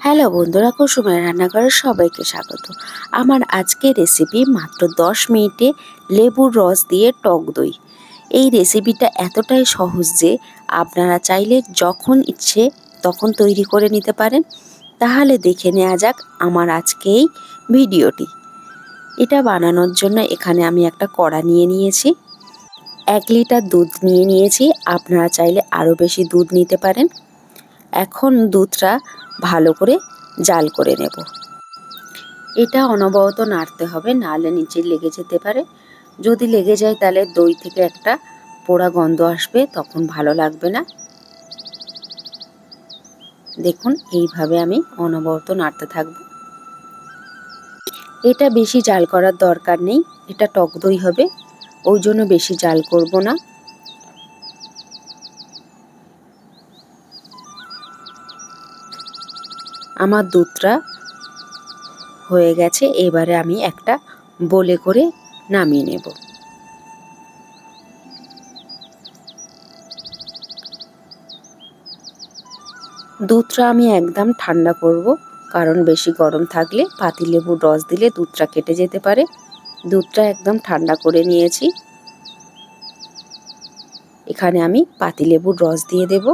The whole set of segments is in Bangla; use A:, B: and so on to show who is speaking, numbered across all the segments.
A: হ্যালো বন্ধুরা, কুসুমের রান্নাঘরে সবাইকে স্বাগত। আমার আজকের রেসিপি মাত্র 10 মিনিটে লেবুর রস দিয়ে টক দই। এই রেসিপিটা এতটাই সহজ যে আপনারা চাইলে যখন ইচ্ছে তখন তৈরি করে নিতে পারেন। তাহলে দেখে নেওয়া যাক আমার আজকে এই ভিডিওটি। এটা বানানোর জন্য এখানে আমি একটা কড়া নিয়ে নিয়েছি। এক লিটার দুধ নিয়ে নিয়েছি। আপনারা চাইলে আরও বেশি দুধ নিতে পারেন। এখন দুধটা ভালো করে জাল করে নেব। এটা অনবরত নাড়তে হবে নাহলে নিচে লেগে যেতে পারে। যদি লেগে যায় তাহলে দই থেকে একটা পোড়া গন্ধ আসবে, তখন ভালো লাগবে না। দেখুন, এইভাবে আমি অনবরত নাড়তে থাকব। এটা বেশি জাল করার দরকার নেই, এটা টক দই হবে, ওই জন্য বেশি জাল করব না। আমার দুধটা হয়ে গেছে, এবারে আমি একটা বলে করে নামিয়ে নেব। দুধটা আমি একদম ঠান্ডা করব, কারণ বেশি গরম থাকলে পাতিলেবুর রস দিলে দুধটা কেটে যেতে পারে। দুধটা একদম ঠান্ডা করে নিয়েছি। এখানে আমি পাতিলেবুর রস দিয়ে দেবো।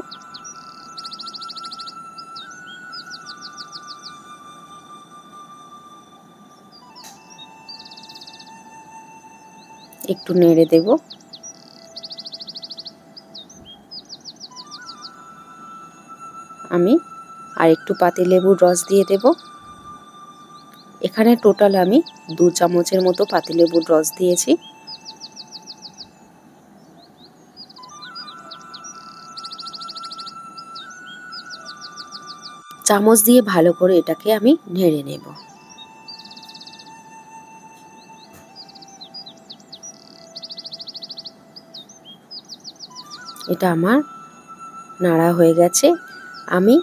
A: একটু নেড়ে দেব। আমি আর একটু পাতিলেবুর রস দিয়ে দেব। এখানে টোটাল আমি দু চামচের মতো পাতিলেবুর রস দিয়েছি। চামচ দিয়ে ভালো করে এটাকে আমি নেড়ে নেব। এটা আমার নাড়া হয়ে গেছে। আমি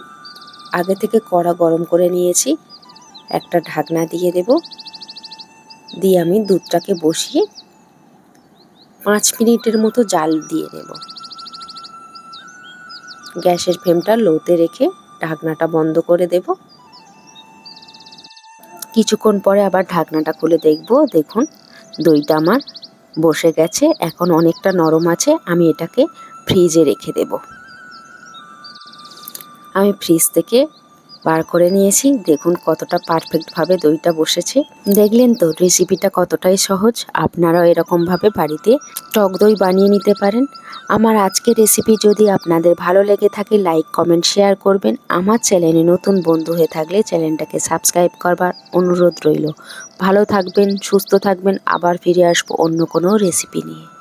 A: আগে থেকে কড়া গরম করে নিয়েছি। একটা ঢাকনা দিয়ে দেব। দিয়ে আমি দুধটাকে বসিয়ে পাঁচ মিনিটের মতো জাল দিয়ে দেব গ্যাসের ফ্লেমটা লোতে রেখে ঢাকনাটা বন্ধ করে দেব। কিছুক্ষণ পরে আবার ঢাকনাটা খুলে দেখব। দেখুন, দইটা আমার বসে গেছে। এখন অনেকটা নরম আছে। আমি এটাকে ফ্রিজে রেখে দেব। আমি ফ্রিজ থেকে বার করে নিয়েছি। দেখুন কতটা পারফেক্টভাবে দইটা বসেছে। দেখলেন তো রেসিপিটা কতটাই সহজ। আপনারাও এরকমভাবে বাড়িতে টক দই বানিয়ে নিতে পারেন। আমার আজকের রেসিপি যদি আপনাদের ভালো লেগে থাকে লাইক কমেন্ট শেয়ার করবেন। আমার চ্যানেলে নতুন বন্ধু হয়ে থাকলে চ্যানেলটাকে সাবস্ক্রাইব করবার অনুরোধ রইল। ভালো থাকবেন, সুস্থ থাকবেন। আবার ফিরে আসব অন্য কোনো রেসিপি নিয়ে।